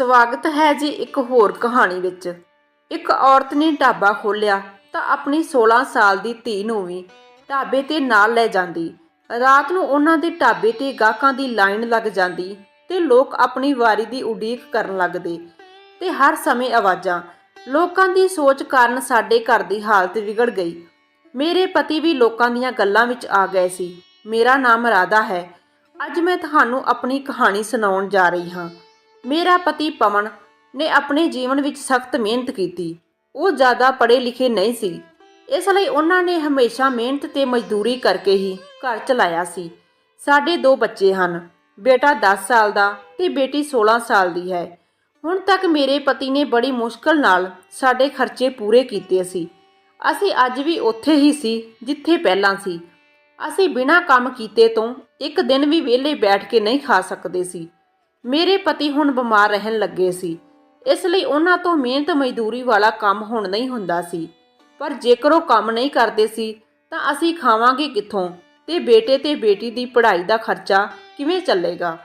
ਸਵਾਗਤ ਹੈ ਜੀ ਇੱਕ ਹੋਰ ਕਹਾਣੀ ਵਿੱਚ। ਇੱਕ ਔਰਤ ਨੇ ਢਾਬਾ ਖੋਲ੍ਹਿਆ ਤਾਂ ਆਪਣੀ 16 ਸਾਲ ਦੀ ਧੀ ਨੂੰ ਵੀ ਢਾਬੇ ਤੇ ਨਾਲ ਲੈ ਜਾਂਦੀ। ਰਾਤ ਨੂੰ ਉਹਨਾਂ ਦੇ ਢਾਬੇ ਤੇ ਗਾਹਕਾਂ ਦੀ ਲਾਈਨ ਲੱਗ ਜਾਂਦੀ ਤੇ ਲੋਕ ਆਪਣੀ ਵਾਰੀ ਦੀ ਉਡੀਕ ਕਰਨ ਲੱਗਦੇ ਤੇ ਹਰ ਸਮੇਂ ਆਵਾਜ਼ਾਂ। ਲੋਕਾਂ ਦੀ ਸੋਚ ਕਾਰਨ ਸਾਡੇ ਘਰ ਦੀ ਹਾਲਤ ਵਿਗੜ ਗਈ। ਮੇਰੇ ਪਤੀ ਵੀ ਲੋਕਾਂ ਦੀਆਂ ਗੱਲਾਂ ਵਿੱਚ ਆ ਗਏ ਸੀ। ਮੇਰਾ ਨਾਮ ਰਾਧਾ ਹੈ। ਅੱਜ ਮੈਂ ਤੁਹਾਨੂੰ ਆਪਣੀ ਕਹਾਣੀ ਸੁਣਾਉਣ ਜਾ ਰਹੀ ਹਾਂ। ਮੇਰਾ ਪਤੀ ਪਵਨ ਨੇ ਆਪਣੇ ਜੀਵਨ ਵਿੱਚ ਸਖਤ ਮਿਹਨਤ ਕੀਤੀ। ਉਹ ਜ਼ਿਆਦਾ ਪੜ੍ਹੇ ਲਿਖੇ ਨਹੀਂ ਸੀ। ਇਸ ਲਈ ਉਹਨਾਂ ਨੇ ਹਮੇਸ਼ਾ ਮਿਹਨਤ ਤੇ ਮਜ਼ਦੂਰੀ ਕਰਕੇ ਹੀ ਘਰ ਚਲਾਇਆ ਸੀ। ਸਾਡੇ ਦੋ ਬੱਚੇ ਹਨ। ਬੇਟਾ 10 ਸਾਲ ਦਾ ਤੇ ਬੇਟੀ 16 ਸਾਲ ਦੀ ਹੈ। ਹੁਣ ਤੱਕ ਮੇਰੇ ਪਤੀ ਨੇ ਬੜੀ ਮੁਸ਼ਕਲ ਨਾਲ ਸਾਡੇ ਖਰਚੇ ਪੂਰੇ ਕੀਤੇ ਸੀ। ਅਸੀਂ ਅੱਜ ਵੀ ਉੱਥੇ ਹੀ ਸੀ ਜਿੱਥੇ ਪਹਿਲਾਂ ਸੀ। ਅਸੀਂ ਬਿਨਾਂ ਕੰਮ ਕੀਤੇ ਤੋਂ ਇੱਕ ਦਿਨ ਵੀ ਵਿਹਲੇ ਬੈਠ ਕੇ ਨਹੀਂ ਖਾ ਸਕਦੇ ਸੀ। ਮੇਰੇ ਪਤੀ ਹੁਣ ਬਿਮਾਰ ਰਹਿਣ ਲੱਗੇ ਸੀ। ਇਸ ਲਈ ਉਹਨਾਂ ਤੋਂ ਮਿਹਨਤ ਮਜ਼ਦੂਰੀ ਵਾਲਾ ਕੰਮ ਹੁਣ ਨਹੀਂ ਹੁੰਦਾ ਸੀ। ਪਰ ਜੇਕਰ ਉਹ ਕੰਮ ਨਹੀਂ ਕਰਦੇ ਸੀ, ਤਾਂ ਅਸੀਂ ਖਾਵਾਂਗੇ ਕਿੱਥੋਂ? ਤੇ ਬੇਟੇ ਤੇ ਬੇਟੀ ਦੀ ਪੜ੍ਹਾਈ ਦਾ ਖਰਚਾ ਕਿਵੇਂ ਚੱਲੇਗਾ?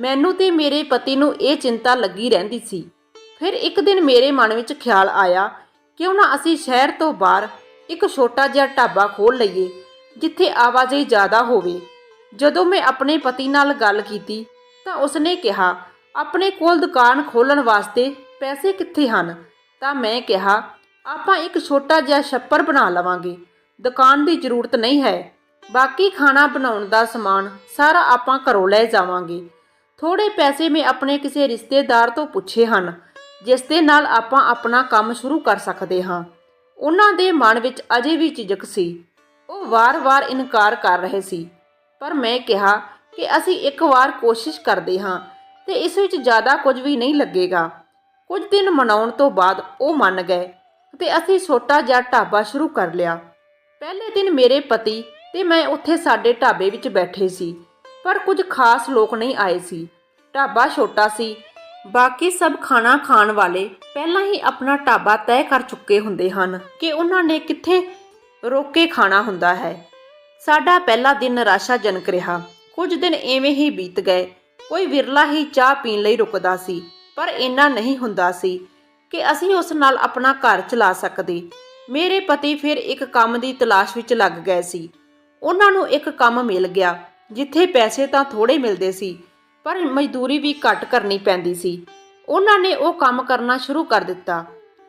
ਮੈਨੂੰ ਤੇ ਮੇਰੇ ਪਤੀ ਨੂੰ ਇਹ ਚਿੰਤਾ ਲੱਗੀ ਰਹਿੰਦੀ ਸੀ। ਫਿਰ ਇੱਕ ਦਿਨ ਮੇਰੇ ਮਨ ਵਿੱਚ ਖਿਆਲ ਆਇਆ, ਕਿਉਂ ਨਾ ਅਸੀਂ ਸ਼ਹਿਰ ਤੋਂ ਬਾਹਰ ਇੱਕ ਛੋਟਾ ਜਿਹਾ ਢਾਬਾ ਖੋਲ ਲਈਏ, ਜਿੱਥੇ ਆਵਾਜਾਈ ਜ਼ਿਆਦਾ ਹੋਵੇ। ਜਦੋਂ ਮੈਂ ਆਪਣੇ ਪਤੀ ਨਾਲ ਗੱਲ ਕੀਤੀ ਤਾਂ ਉਸਨੇ ਕਿਹਾ, ਆਪਣੇ ਕੋਲ ਦੁਕਾਨ ਖੋਲਣ ਵਾਸਤੇ ਪੈਸੇ ਕਿੱਥੇ ਹਨ? ਤਾਂ ਮੈਂ ਕਿਹਾ, ਆਪਾਂ ਇੱਕ ਛੋਟਾ ਜਿਹਾ ਛੱਪਰ ਬਣਾ ਲਵਾਂਗੇ। ਦੁਕਾਨ ਦੀ ਜ਼ਰੂਰਤ ਨਹੀਂ ਹੈ। ਬਾਕੀ ਖਾਣਾ ਬਣਾਉਣ ਦਾ ਸਮਾਨ ਸਾਰਾ ਆਪਾਂ ਘਰੋਂ ਲੈ ਜਾਵਾਂਗੇ। ਥੋੜੇ ਪੈਸੇ ਮੈਂ ਆਪਣੇ ਕਿਸੇ ਰਿਸ਼ਤੇਦਾਰ ਤੋਂ ਪੁੱਛੇ ਹਨ, ਜਿਸ ਦੇ ਨਾਲ ਆਪਾਂ ਆਪਣਾ ਕੰਮ ਸ਼ੁਰੂ ਕਰ ਸਕਦੇ ਹਾਂ। ਉਹਨਾਂ ਦੇ ਮਨ ਵਿੱਚ ਅਜੇ ਵੀ ਝਿਜਕ ਸੀ। ਉਹ ਵਾਰ-ਵਾਰ ਇਨਕਾਰ ਕਰ ਰਹੇ ਸੀ। ਪਰ ਮੈਂ ਕਿਹਾ ਕਿ ਅਸੀਂ ਇੱਕ ਵਾਰ ਕੋਸ਼ਿਸ਼ ਕਰਦੇ ਹਾਂ ਤੇ ਇਸ ਵਿੱਚ ਜ਼ਿਆਦਾ ਕੁਝ ਵੀ ਨਹੀਂ ਲੱਗੇਗਾ। ਕੁਝ ਦਿਨ ਮਨਾਉਣ ਤੋਂ ਬਾਅਦ ਉਹ ਮੰਨ ਗਏ ਤੇ ਅਸੀਂ ਛੋਟਾ ਜਿਹਾ ਢਾਬਾ ਸ਼ੁਰੂ ਕਰ ਲਿਆ। ਪਹਿਲੇ ਦਿਨ ਮੇਰੇ ਪਤੀ ਤੇ ਮੈਂ ਉੱਥੇ ਸਾਡੇ ਢਾਬੇ ਵਿੱਚ ਬੈਠੇ ਸੀ, ਪਰ ਕੁਝ ਖਾਸ ਲੋਕ ਨਹੀਂ ਆਏ ਸੀ। ਢਾਬਾ ਛੋਟਾ ਸੀ, ਬਾਕੀ ਸਭ ਖਾਣਾ ਖਾਣ ਵਾਲੇ ਪਹਿਲਾਂ ਹੀ ਆਪਣਾ ਢਾਬਾ ਤੈਅ ਕਰ ਚੁੱਕੇ ਹੁੰਦੇ ਹਨ ਕਿ ਉਹਨਾਂ ਨੇ ਕਿੱਥੇ ਰੋਕ ਕੇ ਖਾਣਾ ਹੁੰਦਾ ਹੈ। ਸਾਡਾ ਪਹਿਲਾ ਦਿਨ ਨਿਰਾਸ਼ਾਜਨਕ ਰਿਹਾ। ਕੁਝ ਦਿਨ ਐਵੇਂ ਹੀ ਬੀਤ ਗਏ। ਕੋਈ ਵਿਰਲਾ ਹੀ ਚਾਹ ਪੀਣ ਲਈ ਰੁਕਦਾ ਸੀ, ਪਰ ਇੰਨਾ ਨਹੀਂ ਹੁੰਦਾ ਸੀ ਕਿ ਅਸੀਂ ਉਸ ਨਾਲ ਆਪਣਾ ਘਰ ਚਲਾ ਸਕਦੇ। ਮੇਰੇ ਪਤੀ ਫਿਰ ਇੱਕ ਕੰਮ ਦੀ ਤਲਾਸ਼ ਵਿੱਚ ਲੱਗ ਗਏ ਸੀ। ਉਹਨਾਂ ਨੂੰ ਇੱਕ ਕੰਮ ਮਿਲ ਗਿਆ, ਜਿੱਥੇ ਪੈਸੇ ਤਾਂ ਥੋੜੇ ਮਿਲਦੇ ਸੀ, ਪਰ ਮਜ਼ਦੂਰੀ ਵੀ ਘੱਟ ਕਰਨੀ ਪੈਂਦੀ ਸੀ। ਉਹਨਾਂ ਨੇ ਉਹ ਕੰਮ ਕਰਨਾ ਸ਼ੁਰੂ ਕਰ ਦਿੱਤਾ,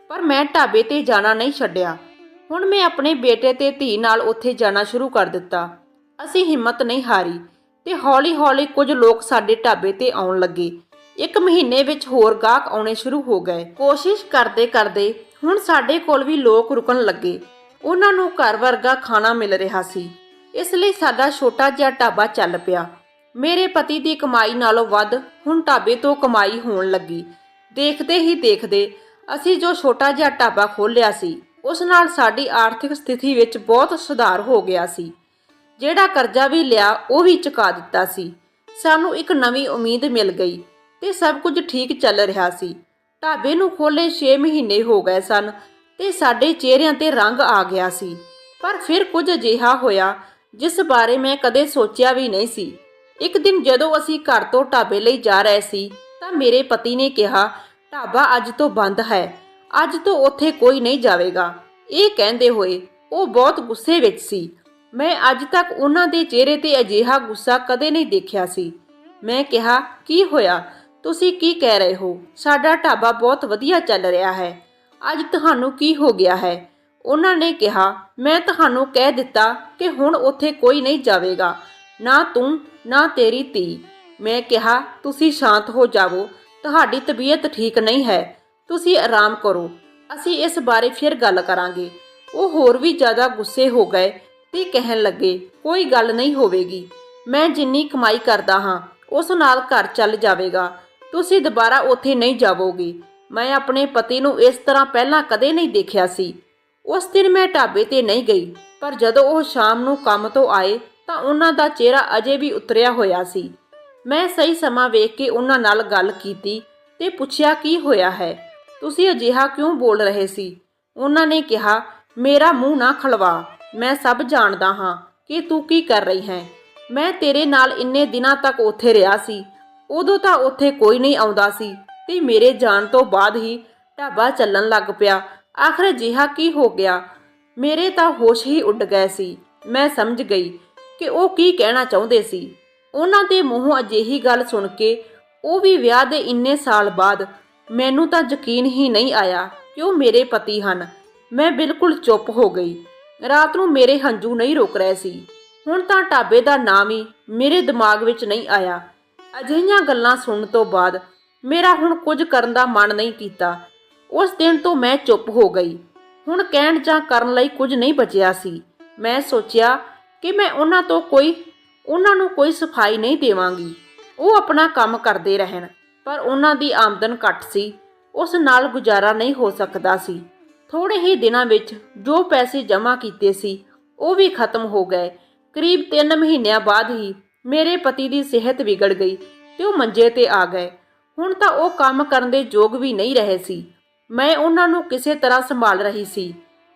ਪਰ ਮੈਂ ਢਾਬੇ ਤੇ ਜਾਣਾ ਨਹੀਂ ਛੱਡਿਆ। ਹੁਣ ਮੈਂ ਆਪਣੇ ਬੇਟੇ ਤੇ ਧੀ ਨਾਲ ਉੱਥੇ ਜਾਣਾ ਸ਼ੁਰੂ ਕਰ ਦਿੱਤਾ। ਅਸੀਂ ਹਿੰਮਤ ਨਹੀਂ ਹਾਰੀ। ਤੇ ਹੌਲੀ-ਹੌਲੀ ਕੁਝ ਲੋਕ ਸਾਡੇ ਢਾਬੇ ਤੇ ਆਉਣ ਲੱਗੇ। ਇੱਕ ਮਹੀਨੇ ਵਿੱਚ ਹੋਰ ਗਾਹਕ ਆਉਣੇ ਸ਼ੁਰੂ ਹੋ ਗਏ। ਕੋਸ਼ਿਸ਼ ਕਰਦੇ-ਕਰਦੇ ਹੁਣ ਸਾਡੇ ਕੋਲ ਵੀ ਲੋਕ ਰੁਕਣ ਲੱਗੇ। ਉਹਨਾਂ ਨੂੰ ਘਰ ਵਰਗਾ ਖਾਣਾ ਮਿਲ ਰਿਹਾ ਸੀ। ਇਸ ਲਈ ਸਾਡਾ ਛੋਟਾ ਜਿਹਾ ਢਾਬਾ ਚੱਲ ਪਿਆ। ਮੇਰੇ ਪਤੀ ਦੀ ਕਮਾਈ ਨਾਲੋਂ ਵੱਧ ਹੁਣ ਢਾਬੇ ਤੋਂ ਕਮਾਈ ਹੋਣ ਲੱਗੀ। ਦੇਖਦੇ ਹੀ ਦੇਖਦੇ ਅਸੀਂ ਜੋ ਛੋਟਾ ਜਿਹਾ ਢਾਬਾ ਖੋਲ੍ਹਿਆ ਸੀ, ਉਸ ਨਾਲ ਸਾਡੀ ਆਰਥਿਕ ਸਥਿਤੀ ਵਿੱਚ ਬਹੁਤ ਸੁਧਾਰ ਹੋ ਗਿਆ ਸੀ। ਜਿਹੜਾ ਕਰਜ਼ਾ ਵੀ ਲਿਆ, ਉਹ ਵੀ ਚੁਕਾ ਦਿੱਤਾ ਸੀ। ਸਾਨੂੰ ਇੱਕ ਨਵੀਂ ਉਮੀਦ ਮਿਲ ਗਈ ਤੇ ਸਭ ਕੁਝ ਠੀਕ ਚੱਲ ਰਿਹਾ ਸੀ। ਢਾਬੇ ਨੂੰ ਖੋਲੇ 6 ਮਹੀਨੇ ਹੋ ਗਏ ਸਨ ਤੇ ਸਾਡੇ ਚਿਹਰਿਆਂ ਤੇ ਰੰਗ ਆ ਗਿਆ ਸੀ। ਪਰ ਫਿਰ ਕੁਝ ਅਜਿਹਾ ਹੋਇਆ, ਜਿਸ ਬਾਰੇ ਮੈਂ ਕਦੇ ਸੋਚਿਆ ਵੀ ਨਹੀਂ ਸੀ। ਇੱਕ ਦਿਨ ਜਦੋਂ ਅਸੀਂ ਘਰ ਤੋਂ ਢਾਬੇ ਲਈ ਜਾ ਰਹੇ ਸੀ, ਤਾਂ ਮੇਰੇ ਪਤੀ ਨੇ ਕਿਹਾ, ਢਾਬਾ ਅੱਜ ਤੋਂ ਬੰਦ ਹੈ। ਅੱਜ ਤੋਂ ਉੱਥੇ ਕੋਈ ਨਹੀਂ ਜਾਵੇਗਾ। ਇਹ ਕਹਿੰਦੇ ਹੋਏ ਉਹ ਬਹੁਤ ਗੁੱਸੇ ਵਿੱਚ ਸੀ। ਮੈਂ ਅੱਜ ਤੱਕ ਉਹਨਾਂ ਦੇ ਚਿਹਰੇ ਤੇ ਅਜਿਹਾ ਗੁੱਸਾ ਕਦੇ ਨਹੀਂ ਦੇਖਿਆ ਸੀ। ਮੈਂ ਕਿਹਾ, ਕੀ ਹੋਇਆ? ਤੁਸੀਂ ਕੀ ਕਹਿ ਰਹੇ ਹੋ? ਸਾਡਾ ਢਾਬਾ ਬਹੁਤ ਵਧੀਆ ਚੱਲ ਰਿਹਾ ਹੈ। ਅੱਜ ਤੁਹਾਨੂੰ ਕੀ ਹੋ ਗਿਆ ਹੈ? ਉਹਨਾਂ ਨੇ ਕਿਹਾ, ਮੈਂ ਤੁਹਾਨੂੰ ਕਹਿ ਦਿੱਤਾ ਕਿ ਹੁਣ ਉੱਥੇ ਕੋਈ ਨਹੀਂ ਜਾਵੇਗਾ। ਨਾ ਤੂੰ, ਨਾ ਤੇਰੀ ਧੀ। ਮੈਂ ਕਿਹਾ, ਤੁਸੀਂ ਸ਼ਾਂਤ ਹੋ ਜਾਵੋ। ਤੁਹਾਡੀ ਤਬੀਅਤ ਠੀਕ ਨਹੀਂ ਹੈ। ਤੁਸੀਂ ਆਰਾਮ ਕਰੋ। ਅਸੀਂ ਇਸ ਬਾਰੇ ਫਿਰ ਗੱਲ ਕਰਾਂਗੇ। ਉਹ ਹੋਰ ਵੀ ਜ਼ਿਆਦਾ ਗੁੱਸੇ ਹੋ ਗਏ ਤੇ ਕਹਿਣ ਲੱਗੇ, ਕੋਈ ਗੱਲ ਨਹੀਂ ਹੋਵੇਗੀ। ਮੈਂ ਜਿੰਨੀ ਕਮਾਈ ਕਰਦਾ ਹਾਂ, ਉਸ ਨਾਲ ਘਰ ਚੱਲ ਜਾਵੇਗਾ। ਤੁਸੀਂ ਦੁਬਾਰਾ ਉੱਥੇ ਨਹੀਂ ਜਾਵੋਗੇ। ਮੈਂ ਆਪਣੇ ਪਤੀ ਨੂੰ ਇਸ ਤਰ੍ਹਾਂ ਪਹਿਲਾਂ ਕਦੇ ਨਹੀਂ ਦੇਖਿਆ ਸੀ। ਉਸ ਦਿਨ ਮੈਂ ਢਾਬੇ ਤੇ ਨਹੀਂ ਗਈ, ਪਰ ਜਦੋਂ ਉਹ ਸ਼ਾਮ ਨੂੰ ਕੰਮ ਤੋਂ ਆਏ, ਤਾਂ ਉਹਨਾਂ ਦਾ ਚਿਹਰਾ ਅਜੇ ਵੀ ਉਤਰਿਆ ਹੋਇਆ ਸੀ। ਮੈਂ ਸਹੀ ਸਮਾਂ ਵੇਖ ਕੇ ਉਹਨਾਂ ਨਾਲ ਗੱਲ ਕੀਤੀ ਤੇ ਪੁੱਛਿਆ, ਕੀ ਹੋਇਆ ਹੈ? ਤੁਸੀਂ ਅਜਿਹਾ ਕਿਉਂ ਬੋਲ ਰਹੇ ਸੀ? ਉਹਨਾਂ ਨੇ ਕਿਹਾ, ਮੇਰਾ ਮੂੰਹ ਨਾ ਖਲਵਾ। ਮੈਂ ਸਭ ਜਾਣਦਾ ਹਾਂ ਕਿ ਤੂੰ ਕੀ ਕਰ ਰਹੀ ਹੈ। ਮੈਂ ਤੇਰੇ ਨਾਲ ਇੰਨੇ ਦਿਨਾਂ ਤੱਕ ਉੱਥੇ ਰਿਹਾ ਸੀ। ਉਦੋਂ ਤਾਂ ਉੱਥੇ ਕੋਈ ਨਹੀਂ ਆਉਂਦਾ ਸੀ ਤੇ ਮੇਰੇ ਜਾਣ ਤੋਂ ਬਾਅਦ ਹੀ ਢਾਬਾ ਚੱਲਣ ਲੱਗ ਪਿਆ। ਆਖਰ ਅਜਿਹਾ ਕੀ ਹੋ ਗਿਆ? ਮੇਰੇ ਤਾਂ ਹੋਸ਼ ਹੀ ਉੱਡ ਗਏ ਸੀ। ਮੈਂ ਸਮਝ ਗਈ ਕਿ ਉਹ ਕੀ ਕਹਿਣਾ ਚਾਹੁੰਦੇ ਸੀ। ਉਹਨਾਂ ਦੇ ਮੂੰਹੋਂ ਅਜਿਹੀ ਗੱਲ ਸੁਣ ਕੇ ਉਹ ਵੀ ਵਿਆਹ ਦੇ ਇੰਨੇ ਸਾਲ ਬਾਅਦ ਮੈਨੂੰ ਤਾਂ ਯਕੀਨ ਹੀ ਨਹੀਂ ਆਇਆ ਕਿ ਉਹ ਮੇਰੇ ਪਤੀ ਹਨ। ਮੈਂ ਬਿਲਕੁਲ ਚੁੱਪ ਹੋ ਗਈ। ਰਾਤ ਨੂੰ ਮੇਰੇ ਹੰਝੂ ਨਹੀਂ ਰੋਕ ਰਹੇ ਸੀ। ਹੁਣ ਤਾਂ ਢਾਬੇ ਦਾ ਨਾਮ ਹੀ ਮੇਰੇ ਦਿਮਾਗ ਵਿੱਚ ਨਹੀਂ ਆਇਆ। ਅਜਿਹੀਆਂ ਗੱਲਾਂ ਸੁਣਨ ਤੋਂ ਬਾਅਦ ਮੇਰਾ ਹੁਣ ਕੁਝ ਕਰਨ ਦਾ ਮਨ ਨਹੀਂ ਕੀਤਾ। ਉਸ ਦਿਨ ਤੋਂ ਮੈਂ ਚੁੱਪ ਹੋ ਗਈ। ਹੁਣ ਕਹਿਣ ਜਾਂ ਕਰਨ ਲਈ ਕੁਝ ਨਹੀਂ ਬਚਿਆ ਸੀ। ਮੈਂ ਸੋਚਿਆ ਕਿ ਮੈਂ ਉਹਨਾਂ ਤੋਂ ਕੋਈ, ਉਹਨਾਂ ਨੂੰ ਕੋਈ ਸਫ਼ਾਈ ਨਹੀਂ ਦੇਵਾਂਗੀ। ਉਹ ਆਪਣਾ ਕੰਮ ਕਰਦੇ ਰਹਿਣ, ਪਰ ਉਹਨਾਂ ਦੀ ਆਮਦਨ ਘੱਟ ਸੀ। ਉਸ ਨਾਲ ਗੁਜ਼ਾਰਾ ਨਹੀਂ ਹੋ ਸਕਦਾ ਸੀ। ਥੋੜੇ ਹੀ ਦਿਨਾਂ ਵਿੱਚ ਜੋ ਪੈਸੇ ਜਮ੍ਹਾਂ ਕੀਤੇ ਸੀ, ਉਹ ਵੀ ਖਤਮ ਹੋ ਗਏ। ਕਰੀਬ 3 ਮਹੀਨਿਆਂ ਬਾਅਦ ਹੀ ਮੇਰੇ ਪਤੀ ਦੀ ਸਿਹਤ ਵਿਗੜ ਗਈ ਤੇ ਉਹ ਮੰਜੇ ਤੇ ਆ ਗਏ। ਹੁਣ ਤਾਂ ਉਹ ਕੰਮ ਕਰਨ ਦੇ ਯੋਗ ਵੀ ਨਹੀਂ ਰਹੇ ਸੀ। ਮੈਂ ਉਹਨਾਂ ਨੂੰ ਕਿਸੇ ਤਰ੍ਹਾਂ ਸੰਭਾਲ ਰਹੀ ਸੀ।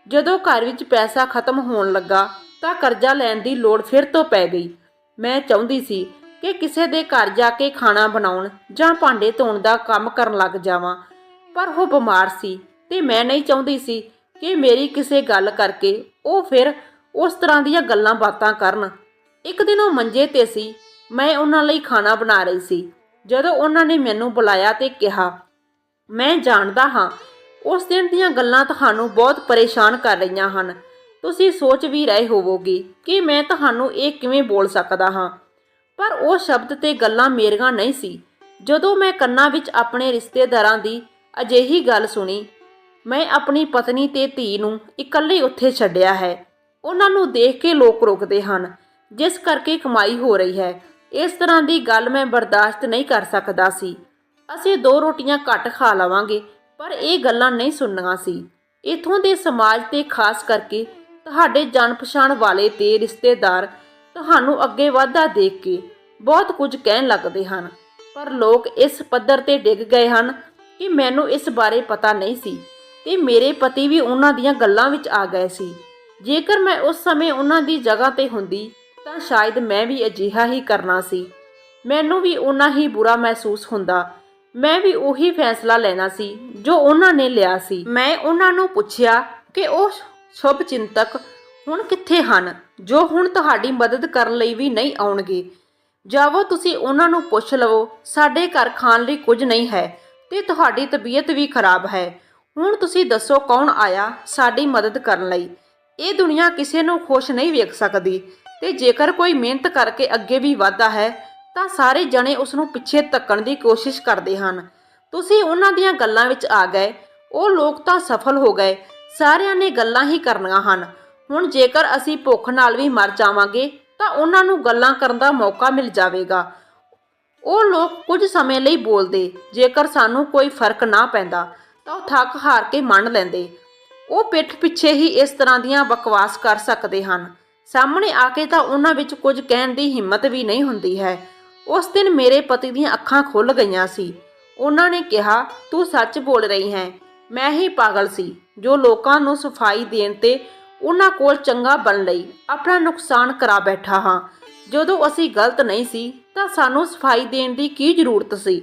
ਜਦੋਂ ਘਰ ਵਿੱਚ ਪੈਸਾ ਖਤਮ ਹੋਣ ਲੱਗਾ ਤਾਂ ਕਰਜ਼ਾ ਲੈਣ ਦੀ ਲੋੜ ਫਿਰ ਤੋਂ ਪੈ ਗਈ। ਮੈਂ ਚਾਹੁੰਦੀ ਸੀ ਕਿ ਕਿਸੇ ਦੇ ਘਰ ਜਾ ਕੇ ਖਾਣਾ ਬਣਾਉਣ ਜਾਂ ਭਾਂਡੇ ਧੋਣ ਦਾ ਕੰਮ ਕਰਨ ਲੱਗ ਜਾਵਾਂ, ਪਰ ਉਹ ਬਿਮਾਰ ਸੀ। ਤੇ ਮੈਂ ਨਹੀਂ ਚਾਹੁੰਦੀ ਸੀ ਕਿ ਮੇਰੀ ਕਿਸੇ ਗੱਲ ਕਰਕੇ ਉਹ ਫਿਰ ਉਸ ਤਰ੍ਹਾਂ ਦੀਆਂ ਗੱਲਾਂ ਬਾਤਾਂ ਕਰਨ। ਇੱਕ ਦਿਨ ਉਹ ਮੰਜੇ ਤੇ ਸੀ। ਮੈਂ ਉਹਨਾਂ ਲਈ ਖਾਣਾ ਬਣਾ ਰਹੀ ਸੀ। ਜਦੋਂ ਉਹਨਾਂ ਨੇ ਮੈਨੂੰ ਬੁਲਾਇਆ ਤੇ ਕਿਹਾ, ਮੈਂ ਜਾਣਦਾ ਹਾਂ, ਉਸ ਦਿਨ ਦੀਆਂ ਗੱਲਾਂ ਤੁਹਾਨੂੰ ਬਹੁਤ ਪਰੇਸ਼ਾਨ ਕਰ ਰਹੀਆਂ ਹਨ। ਤੁਸੀਂ ਸੋਚ ਵੀ ਰਹੇ ਹੋਵੋਗੇ ਕਿ ਮੈਂ ਤੁਹਾਨੂੰ ਇਹ ਕਿਵੇਂ ਬੋਲ ਸਕਦਾ ਹਾਂ? ਪਰ ਉਹ ਸ਼ਬਦ ਤੇ ਗੱਲਾਂ ਮੇਰੀਆਂ ਨਹੀਂ ਸੀ। ਜਦੋਂ ਮੈਂ ਕੰਨਾਂ ਵਿੱਚ ਆਪਣੇ ਰਿਸ਼ਤੇਦਾਰਾਂ ਦੀ ਅਜਿਹੀ ਗੱਲ ਸੁਣੀ ਮੈਂ ਆਪਣੀ ਪਤਨੀ ਤੇ ਧੀ ਨੂੰ ਇਕੱਲੇ ਉੱਥੇ ਛੱਡਿਆ ਹੈ। ਉਹਨਾਂ ਨੂੰ ਦੇਖ ਕੇ ਲੋਕ ਰੋਕਦੇ ਹਨ, ਜਿਸ ਕਰਕੇ ਕਮਾਈ ਹੋ ਰਹੀ ਹੈ। ਇਸ ਤਰ੍ਹਾਂ ਦੀ ਗੱਲ ਮੈਂ ਬਰਦਾਸ਼ਤ ਨਹੀਂ ਕਰ ਸਕਦਾ ਸੀ। ਅਸੀਂ ਦੋ ਰੋਟੀਆਂ ਘੱਟ ਖਾ ਲਵਾਂਗੇ, ਪਰ ਇਹ ਗੱਲਾਂ ਨਹੀਂ ਸੁਣਨੀਆਂ ਸੀ। ਇਥੋਂ ਦੇ ਸਮਾਜ ਤੇ ਖਾਸ ਕਰਕੇ ਤੁਹਾਡੇ ਜਾਣ ਪਛਾਣ ਵਾਲੇ ਤੇ ਰਿਸ਼ਤੇਦਾਰ ਤੁਹਾਨੂੰ ਅੱਗੇ ਵਾਧਾ ਦੇਖ ਕੇ ਬਹੁਤ ਕੁਝ ਕਹਿਣ ਲੱਗਦੇ ਹਨ। ਪਰ ਲੋਕ ਇਸ ਪੱਧਰ ਤੇ ਡਿੱਗ ਗਏ ਹਨ ਕਿ ਮੈਨੂੰ ਇਸ ਬਾਰੇ ਪਤਾ ਨਹੀਂ ਸੀ। ਤੇ ਮੇਰੇ ਪਤੀ ਵੀ ਉਹਨਾਂ ਦੀਆਂ ਗੱਲਾਂ ਵਿੱਚ ਆ ਗਏ ਸੀ। ਜੇਕਰ ਮੈਂ ਉਸ ਸਮੇਂ ਉਹਨਾਂ ਦੀ ਜਗ੍ਹਾ ਤੇ ਹੁੰਦੀ, ਤਾਂ ਸ਼ਾਇਦ ਮੈਂ ਵੀ ਅਜਿਹਾ ਹੀ ਕਰਨਾ ਸੀ। ਮੈਨੂੰ ਵੀ ਉਹਨਾਂ ਹੀ ਬੁਰਾ ਮਹਿਸੂਸ ਹੁੰਦਾ। ਮੈਂ ਵੀ ਉਹੀ ਫੈਸਲਾ ਲੈਣਾ ਸੀ, ਜੋ ਉਹਨਾਂ ਨੇ ਲਿਆ ਸੀ। ਮੈਂ ਉਹਨਾਂ ਨੂੰ ਪੁੱਛਿਆ ਕਿ ਉਹ ਸ਼ੁਭ ਚਿੰਤਕ ਹੁਣ ਕਿੱਥੇ ਹਨ, ਜੋ ਹੁਣ ਤੁਹਾਡੀ ਮਦਦ ਕਰਨ ਲਈ ਵੀ ਨਹੀਂ ਆਉਣਗੇ। ਜਾਵੋ ਤੁਸੀਂ ਉਹਨਾਂ ਨੂੰ ਪੁੱਛ ਲਵੋ, ਸਾਡੇ ਘਰ ਖਾਣ ਲਈ ਕੁਝ ਨਹੀਂ ਹੈ ਤੇ ਤੁਹਾਡੀ ਤਬੀਅਤ ਵੀ ਖਰਾਬ ਹੈ। ਹੁਣ ਤੁਸੀਂ ਦੱਸੋ ਕੌਣ ਆਇਆ ਸਾਡੀ ਮਦਦ ਕਰਨ ਲਈ? ਇਹ ਦੁਨੀਆ ਕਿਸੇ ਨੂੰ ਖੁਸ਼ ਨਹੀਂ ਵੇਖ ਸਕਦੀ ਤੇ ਜੇਕਰ ਕੋਈ ਮਿਹਨਤ ਕਰਕੇ ਅੱਗੇ ਵੀ ਵਧਦਾ ਹੈ, ਤਾਂ ਸਾਰੇ ਜਣੇ ਉਸ ਨੂੰ ਪਿੱਛੇ ਧੱਕਣ ਦੀ ਕੋਸ਼ਿਸ਼ ਕਰਦੇ ਹਨ। ਤੁਸੀਂ ਉਹਨਾਂ ਦੀਆਂ ਗੱਲਾਂ ਵਿੱਚ ਆ ਗਏ, ਉਹ ਲੋਕ ਤਾਂ ਸਫਲ ਹੋ ਗਏ, ਸਾਰਿਆਂ ਨੇ ਗੱਲਾਂ ਹੀ ਕਰਨੀਆਂ ਹਨ। ਹੁਣ ਜੇਕਰ ਅਸੀਂ ਭੁੱਖ ਨਾਲ ਵੀ ਮਰ ਜਾਵਾਂਗੇ, ਤਾਂ ਉਹਨਾਂ ਨੂੰ ਗੱਲਾਂ ਕਰਨ ਦਾ ਮੌਕਾ ਮਿਲ ਜਾਵੇਗਾ। ਉਹ ਲੋਕ ਕੁਝ ਸਮੇਂ ਲਈ ਬੋਲਦੇ, ਜੇਕਰ ਸਾਨੂੰ ਕੋਈ ਫ਼ਰਕ ਨਾ ਪੈਂਦਾ। ਤਾਂ ਉਹ ਥੱਕ ਹਾਰ ਕੇ ਮੰਨ ਲੈਂਦੇ। ਉਹ ਪਿੱਠ ਪਿੱਛੇ ਹੀ ਇਸ ਤਰ੍ਹਾਂ ਦੀਆਂ ਬਕਵਾਸ ਕਰ ਸਕਦੇ ਹਨ। ਸਾਹਮਣੇ ਆ ਕੇ ਤਾਂ ਉਹਨਾਂ ਵਿੱਚ ਕੁਝ ਕਹਿਣ ਦੀ ਹਿੰਮਤ ਵੀ ਨਹੀਂ ਹੁੰਦੀ ਹੈ। ਉਸ ਦਿਨ ਮੇਰੇ ਪਤੀ ਦੀਆਂ ਅੱਖਾਂ ਖੁੱਲ ਗਈਆਂ ਸੀ। ਉਹਨਾਂ ਨੇ ਕਿਹਾ, ਤੂੰ ਸੱਚ ਬੋਲ ਰਹੀ ਹੈ। ਮੈਂ ਹੀ ਪਾਗਲ ਸੀ, ਜੋ ਲੋਕਾਂ ਨੂੰ ਸਫ਼ਾਈ ਦੇਣ ਤੇ ਉਹਨਾਂ ਕੋਲ ਚੰਗਾ ਬਣ ਲਈ ਆਪਣਾ ਨੁਕਸਾਨ ਕਰਾ ਬੈਠਾ ਹਾਂ। ਜਦੋਂ ਅਸੀਂ ਗਲਤ ਨਹੀਂ ਸੀ, ਤਾਂ ਸਾਨੂੰ ਸਫ਼ਾਈ ਦੇਣ ਦੀ ਕੀ ਜ਼ਰੂਰਤ ਸੀ?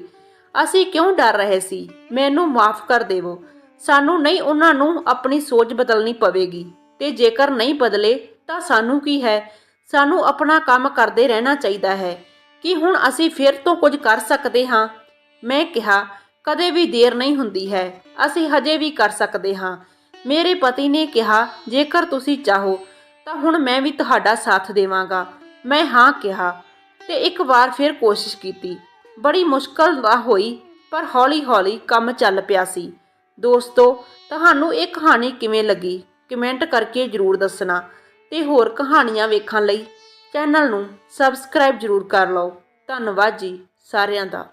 ਅਸੀਂ ਕਿਉਂ ਡਰ ਰਹੇ ਸੀ? ਮੈਨੂੰ ਮਾਫ ਕਰ ਦੇਵੋ। ਸਾਨੂੰ ਨਹੀਂ, ਉਹਨਾਂ ਨੂੰ ਆਪਣੀ ਸੋਚ ਬਦਲਣੀ ਪਵੇਗੀ। ਤੇ ਜੇਕਰ ਨਹੀਂ ਬਦਲੇ, ਤਾਂ ਸਾਨੂੰ ਕੀ ਹੈ? ਸਾਨੂੰ ਆਪਣਾ ਕੰਮ ਕਰਦੇ ਰਹਿਣਾ ਚਾਹੀਦਾ ਹੈ। ਕਿ ਹੁਣ ਅਸੀਂ ਫਿਰ ਤੋਂ ਕੁਝ ਕਰ ਸਕਦੇ ਹਾਂ? ਮੈਂ ਕਿਹਾ, ਕਦੇ ਵੀ ਦੇਰ ਨਹੀਂ ਹੁੰਦੀ ਹੈ। ਅਸੀਂ ਹਜੇ ਵੀ ਕਰ ਸਕਦੇ ਹਾਂ। ਮੇਰੇ ਪਤੀ ਨੇ ਕਿਹਾ, ਜੇਕਰ ਤੁਸੀਂ ਚਾਹੋ, ਤਾਂ ਹੁਣ ਮੈਂ ਵੀ ਤੁਹਾਡਾ ਸਾਥ ਦੇਵਾਂਗਾ। ਮੈਂ ਹਾਂ ਕਿਹਾ ਤੇ ਇੱਕ ਵਾਰ ਫਿਰ ਕੋਸ਼ਿਸ਼ ਕੀਤੀ। ਬੜੀ ਮੁਸ਼ਕਲ ਦਾ ਹੋਈ, ਪਰ ਹੌਲੀ-ਹੌਲੀ ਕੰਮ ਚੱਲ ਪਿਆ ਸੀ। ਦੋਸਤੋ, ਤੁਹਾਨੂੰ ਇਹ ਕਹਾਣੀ ਕਿਵੇਂ ਲੱਗੀ? ਕਮੈਂਟ ਕਰਕੇ ਜਰੂਰ ਦੱਸਣਾ ਤੇ ਹੋਰ ਕਹਾਣੀਆਂ ਵੇਖਣ ਲਈ ਚੈਨਲ ਨੂੰ ਸਬਸਕ੍ਰਾਈਬ ਜਰੂਰ ਕਰ ਲਓ। ਧੰਨਵਾਦ ਜੀ ਸਾਰਿਆਂ ਦਾ।